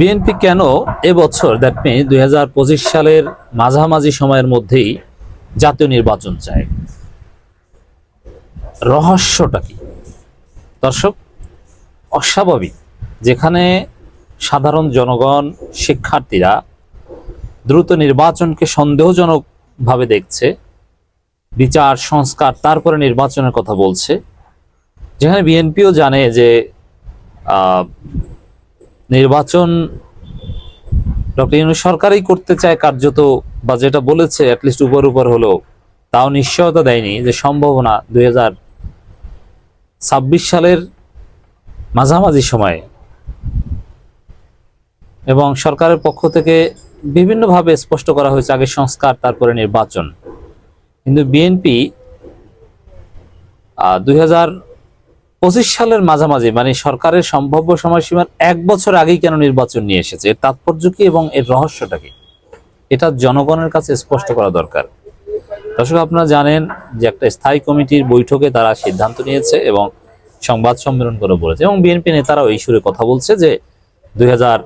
BNP কেন এবছর, that mean দুই হাজার পঁচিশ সালের মাঝামাঝি সময়ের মধ্যেই জাতীয় নির্বাচন চায়? রহস্যটা কি? দর্শক, অস্বাভাবিক। যেখানে সাধারণ জনগণ, শিক্ষার্থীরা দ্রুত নির্বাচনকে সন্দেহজনকভাবে দেখছে, বিচার, সংস্কার, তারপরে নির্বাচনের কথা বলছে। যেখানে বিএনপিও জানে যে নির্বাচন ডক্টর ইউনুস সরকারই করতে চায় কার্যত বা যেটা বলেছে অ্যাটলিস্ট উপর উপর হলেও, তাও নিশ্চয়তা দেয়নি যে সম্ভাবনা দুই ছাব্বিশ সালের মাঝামাঝি সময়ে এবং সরকারের পক্ষ থেকে বিভিন্নভাবে স্পষ্ট করা হয়েছে আগে সংস্কার, তারপরে নির্বাচন। কিন্তু বিএনপি দুই হাজার পঁচিশ সালের মাঝামাঝি মানে সরকারের সম্ভাব্য সময়সীমার এক বছর আগেই কেন নির্বাচন নিয়ে এসেছে? এর তাৎপর্য কি এবং এর রহস্যটা কি? এটা জনগণের কাছে স্পষ্ট করা দরকার। দর্শক, আপনারা জানেন যে একটা স্থায়ী কমিটির বৈঠকে তারা সিদ্ধান্ত নিয়েছে এবং সংবাদ সম্মেলন করে বলেছে এবং বিএনপি নেতারাও এই সুরে কথা বলছে যে দুই হাজার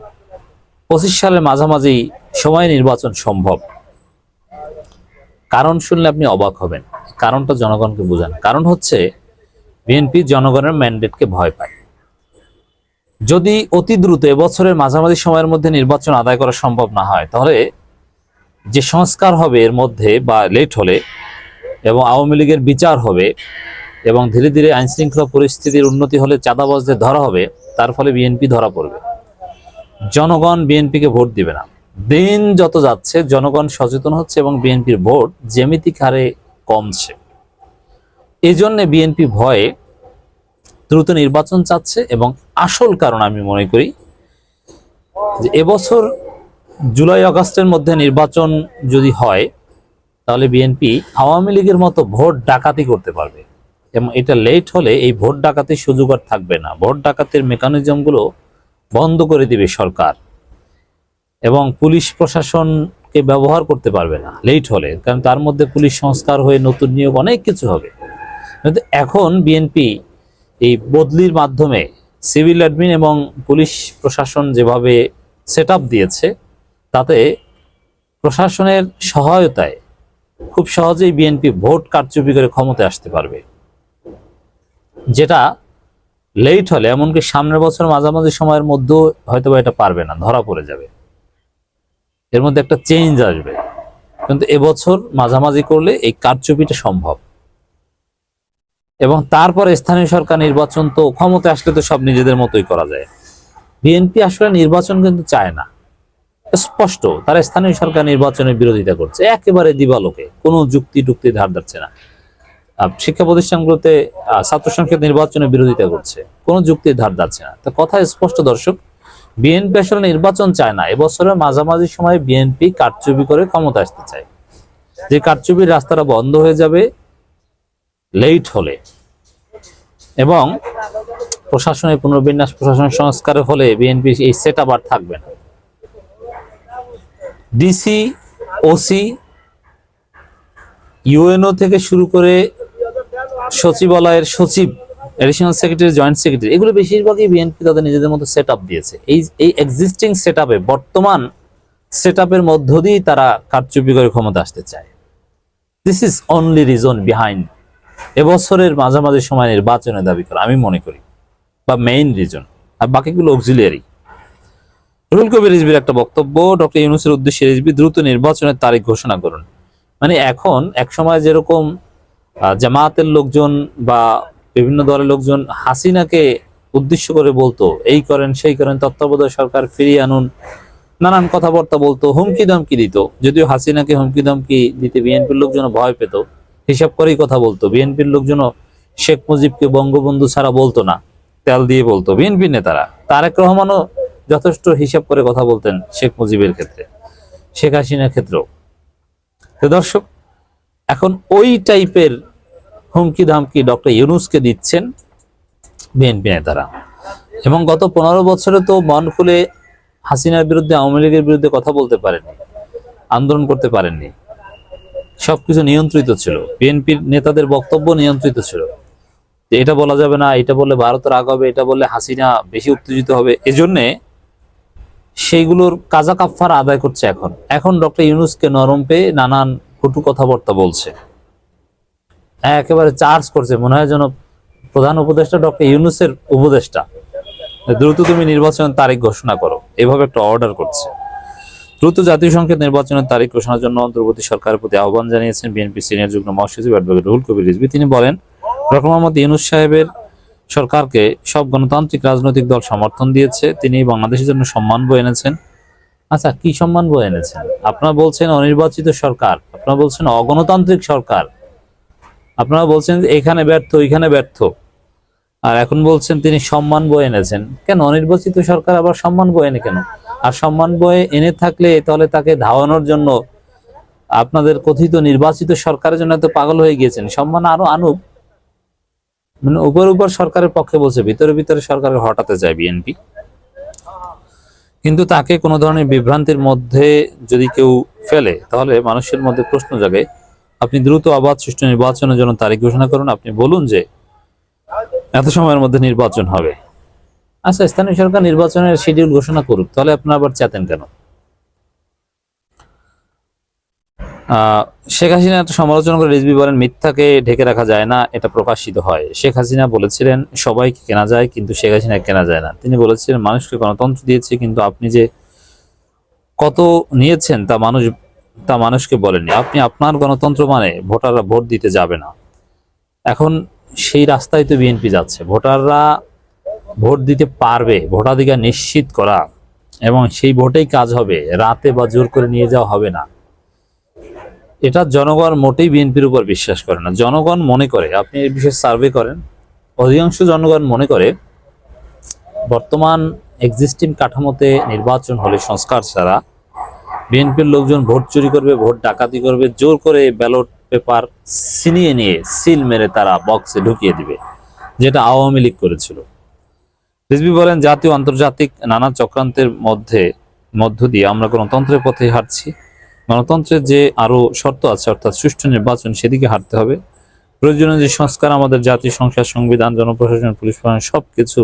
পঁচিশ সালের মাঝামাঝি সময় নির্বাচন সম্ভব। কারণ শুনলে আপনি অবাক হবেন। কারণটা জনগণকে বোঝান। কারণ হচ্ছে বিএনপি জনগণের ম্যান্ডেটকে ভয় পায়। যদি অতি দ্রুত এবছরের মাঝামাঝি সময়ের মধ্যে নির্বাচন আদায় করা সম্ভব না হয়, তাহলে যে সংস্কার হবে এর মধ্যে বা লেট হলে এবং আওয়ামী লীগের বিচার হবে এবং ধীরে ধীরে আইন শৃঙ্খলা পরিস্থিতির উন্নতি হলে চাঁদাবাজদের ধরা হবে, তার ফলে বিএনপি ধরা পড়বে। জনগণ বিএনপিকে ভোট দিবে না। দিন যত যাচ্ছে, জনগণ সচেতন হচ্ছে এবং বিএনপির ভোট জ্যামিতিক হারে কমছে। এই জন্য বিএনপি ভয়ে দ্রুত নির্বাচন চাচ্ছে এবং আসল কারণ আমি মনে করি যে এবছর জুলাই আগস্টের মধ্যে নির্বাচন যদি হয়, তাহলে বিএনপি আওয়ামী লীগের মতো ভোট ডাকাতি করতে পারবে। এবং এটা লেট হলে এই ভোট ডাকাতির সুযোগ আর থাকবে না। ভোট ডাকাতির মেকানিজমগুলো বন্ধ করে দিবে সরকার এবং পুলিশ প্রশাসনকে ব্যবহার করতে পারবে না। লেট হলে, কারণ তার মধ্যে পুলিশ সংস্কার হয়ে নতুন নিয়োগ অনেক কিছু হবে। কিন্তু এখন বিএনপি এই বদলির মাধ্যমে সিভিল অ্যাডমিন এবং পুলিশ প্রশাসন যেভাবে সেট দিয়েছে, তাতে প্রশাসনের সহায়তায় খুব সহজেই বিএনপি ভোট কারচুপি করে ক্ষমতায় আসতে পারবে। যেটা লেট হলে, এমনকি সামনের বছর মাঝামাঝি সময়ের মধ্যেও হয়তো এটা পারবে না, ধরা পড়ে যাবে। এর মধ্যে একটা চেঞ্জ আসবে। কিন্তু এবছর মাঝামাঝি করলে এই কারচুপিটা সম্ভব। এবং তারপরে স্থানীয় সরকার নির্বাচন তো ক্ষমতা আসলে তো সব নিজেদের মতোই করা যায়। বিএনপি আসলে নির্বাচন কিন্তু চায় না। স্পষ্ট, তারা স্থানীয় সরকার নির্বাচনের বিরোধিতা করছে। একেবারে দিবালোকে, কোনো যুক্তি টুক্তি ধার ধারছে না। শিক্ষা প্রতিষ্ঠানগুলোতে ছাত্র সংসদ নির্বাচনের বিরোধিতা করছে, কোনো যুক্তির ধার ধারছে না। তো কথা স্পষ্ট, দর্শক, বিএনপি আসলে নির্বাচন চায় না। এবছরের মাঝামাঝি সময়ে বিএনপি কারচুপি করে ক্ষমতা আসতে চায়। যে কারচুপির রাস্তাটা বন্ধ হয়ে যাবে, লেট হলে। এবং প্রশাসনের পুনর্বিন্যাস, প্রশাসন সংস্কারের ফলে বিএনপি এই সেট আর থাকবে না। ডিসি ওসি ইউএনও থেকে শুরু করে সচিবালয়ের সচিব এডিশনাল সেক্রেটারি জয়েন্ট সেক্রেটারি এগুলো বেশিরভাগই বিএনপি তাদের নিজেদের মতো সেট দিয়েছে। এই এই এক্সিস্টিং সেট বর্তমান সেট মধ্য দিয়েই তারা কারচুপি করে ক্ষমতা আসতে চায়। This is only reason behind এবছরের মাঝামাঝি সময় নির্বাচনের দাবি করা, আমি মনে করি, বা মেইন রিজন আর বাকিগুলো অক্সিলিয়ারি রুহুল কবির রিজবির একটা বক্তব্য, ডক্টর ইউনুসের উদ্দেশ্যে রিজবি দ্রুত নির্বাচনের তারিখ ঘোষণা করুন। মানে এখন এক সময় যেরকম জামায়াতের লোকজন বা বিভিন্ন দলের লোকজন হাসিনাকে উদ্দেশ্য করে বলতো, এই করেন, সেই করেন, তত্ত্বাবধায়ক সরকার ফিরিয়ে আনুন, নানান কথাবার্তা বলতো হুমকি ধমকি দিত। যদিও হাসিনাকে হুমকি ধমকি দিতে বিএনপির লোকজন ভয় পেত হিসাব করেই কথা বলতো। বিএনপির লোকজন শেখ মুজিবকে বঙ্গবন্ধু ছাড়া বলতো না, তেল দিয়ে বলতো। বিএনপির নেতারা, তারেক রহমানও যথেষ্ট হিসাব করে কথা বলতেন শেখ মুজিবের ক্ষেত্রে, শেখ হাসিনার ক্ষেত্রেও। তো দর্শক, এখন ওই টাইপের হুমকি ধামকি ডক্টর ইউনুসকে দিচ্ছেন বিএনপি নেতারা। এবং গত পনেরো বছরে তো মন খুলে হাসিনার বিরুদ্ধে, আওয়ামী লীগের বিরুদ্ধে কথা বলতে পারেননি, আন্দোলন করতে পারেননি। সবকিছু নিয়ন্ত্রিত ছিল। বিএনপির নেতাদের বক্তব্য নিয়ন্ত্রিত ছিল। এটা বলা যাবে না, এটা বললে ভারতের রাগ হবে, এটা বললে হাসিনা বেশি উত্তেজিত হবে। এজন্যে সেইগুলোর কাজা কাফার আদায় করছে এখন। এখন ডক্টর ইউনুসকে নরম পেয়ে নানান কটু কথাবার্তা বলছে। একেবারে চার্জ করছে, মনে হয় যেন প্রধান উপদেষ্টা ডক্টর ইউনুসের উপদেষ্টা। দ্রুত তুমি নির্বাচনের তারিখ ঘোষণা করো। এভাবে একটা অর্ডার করছে। দ্রুত জাতীয় সংসদ নির্বাচনের তারিখ ঘোষণার জন্য অন্তর্বর্তী সরকারের প্রতি আহ্বান জানিয়েছেন বিএনপি সিনিয়র যুগ্ম মহাসচিব অ্যাডভোকেট রুহুল কবির রিজভী। তিনি বলেন, ডক্টর মোহাম্মদ ইউনুস সাহেবের সরকারকে সব গণতান্ত্রিক রাজনৈতিক দল সমর্থন দিয়েছে। তিনি বাংলাদেশের জন্য সম্মান বয়ে এনেছেন। আচ্ছা কি সম্মান বয়ে এনেছেন? আপনারা বলছেন অনির্বাচিত সরকার, আপনারা বলছেন অগণতান্ত্রিক সরকার। আপনারা বলছেন এখানে ব্যর্থ, ওইখানে ব্যর্থ। আর এখন বলছেন তিনি সম্মান বয়ে এনেছেন। কেন? অনির্বাচিত সরকার আবার সম্মান বয়ে এনে কেন? আর সম্মান বয়ে এনে থাকলে তাহলে তাকে ধাওয়ানোর জন্য আপনাদের কথিত নির্বাচিত সরকারের জন্য এত পাগল হয়ে গিয়েছেন। সম্মান আরও আনুক। মানে উপর উপর সরকারের পক্ষে বলছে, ভিতরে ভিতরে সরকারকে হটাতে চায় বিএনপি। কিন্তু তাকে কোনো ধরনের বিভ্রান্তির মধ্যে যদি কেউ ফেলে, তাহলে মানুষের মধ্যে প্রশ্ন জাগে, আপনি দ্রুত অবাধ সুষ্ঠু নির্বাচনের জন্য তারিখ ঘোষণা করুন। আপনি বলুন যে এত সময়ের মধ্যে নির্বাচন হবে। আচ্ছা স্থানীয় সরকার নির্বাচনের শিডিউল ঘোষণা করুক, তাহলে আপনারা আবার চেতেন কেন? শেখ হাসিনা একটা সমালোচনা করে রিজবি বলেন, মিথ্যাকে ঢেকে রাখা যায় না, এটা প্রকাশিত হয়। শেখ হাসিনা বলেছিলেন, সবাইকে কেনা যায়, কিন্তু শেখ হাসিনা কেনা যায় না। তিনি বলেছিলেন, মানুষকে গণতন্ত্র দিয়েছে, কিন্তু আপনি যে কত নিয়েছেন, তা মানুষ, তা মানুষকে বলেননি। আপনি আপনার গণতন্ত্র মানে ভোটাররা ভোট দিতে যাবে না। এখন সেই রাস্তায় তো বিএনপি যাচ্ছে। ভোটাররা ভোট দিতে পারবে, ভোটাধিকার নিশ্চিত করা, এবং সেই ভোটেই কাজ হবে, রাতে বা জোর করে নিয়ে যাওয়া হবে না। এটা জনগণ মোটেই বিএনপির উপর বিশ্বাস করে না। জনগণ মনে করে, আপনি এই বিষয়ে সার্ভে করেন, অধিকাংশ জনগণ মনে করে, বর্তমান এক্সিস্টিং কাঠামোতে নির্বাচন হলে সংস্কার ছাড়া বিএনপির লোকজন ভোট চুরি করবে, ভোট ডাকাতি করবে, জোর করে ব্যালট পেপার ছিনিয়ে নিয়ে, সিল মেরে তারা বক্সে ঢুকিয়ে দিবে, যেটা আওয়ামী লীগ করেছিল। রিজভি বলেন, জাতীয় আন্তর্জাতিক নানা চক্রান্তের মধ্যে, মধ্য দিয়ে আমরা গণতন্ত্রের পথে হাঁটছি। গণতন্ত্রের যে আরও শর্ত আছে, অর্থাৎ সুষ্ঠু নির্বাচন, সেদিকে হাঁটতে হবে। প্রয়োজনীয় যে সংস্কার, আমাদের জাতীয় সংসদ সংবিধান, জনপ্রশাসন, পুলিশ প্রশাসন, সবকিছু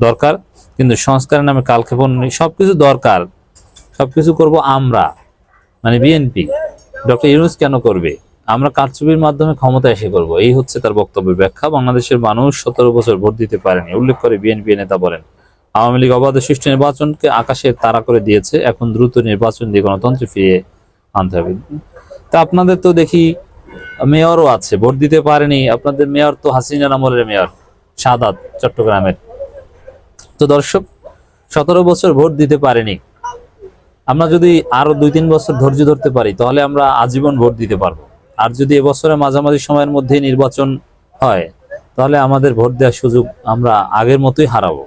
দরকার। কিন্তু সংস্কারের নামে কালক্ষেপণ নেই, সবকিছু দরকার। সবকিছু করব আমরা মানে বিএনপি। ডক্টর ইউনুস কেন করবে? আমরা কারচুপির মাধ্যমে ক্ষমতা এসে করব এই হচ্ছে তার বক্তব্যের ব্যাখ্যা। বাংলাদেশের মানুষ সতেরো বছর ভোট দিতে পারেনি, উল্লেখ করে বিএনপি নেতা বলেন। আওয়ামী লীগ অবাধ সুষ্ঠু নির্বাচনকে আকাশে তাড়া করে দিয়েছে, এখন দ্রুত নির্বাচন দিয়ে গণতন্ত্র ফিরিয়ে আনতে হবে। তা আপনাদের তো দেখি মেয়রও আছে, ভোট দিতে পারেনি। আপনাদের মেয়র তো হাসিনা আমলের মেয়র, সাদাত চট্টগ্রামের। তো দর্শক, সতেরো বছর ভোট দিতে পারেনি। আমরা যদি আরও দুই তিন বছর ধৈর্য ধরতে পারি, তাহলে আমরা আজীবন ভোট দিতে পারব। আর যদি এবছরে মাঝামাঝি সময়ের মধ্যে নির্বাচন হয়, তাহলে আমাদের ভোট দেওয়ার সুযোগ আমরা আগের মতোই হারাবো।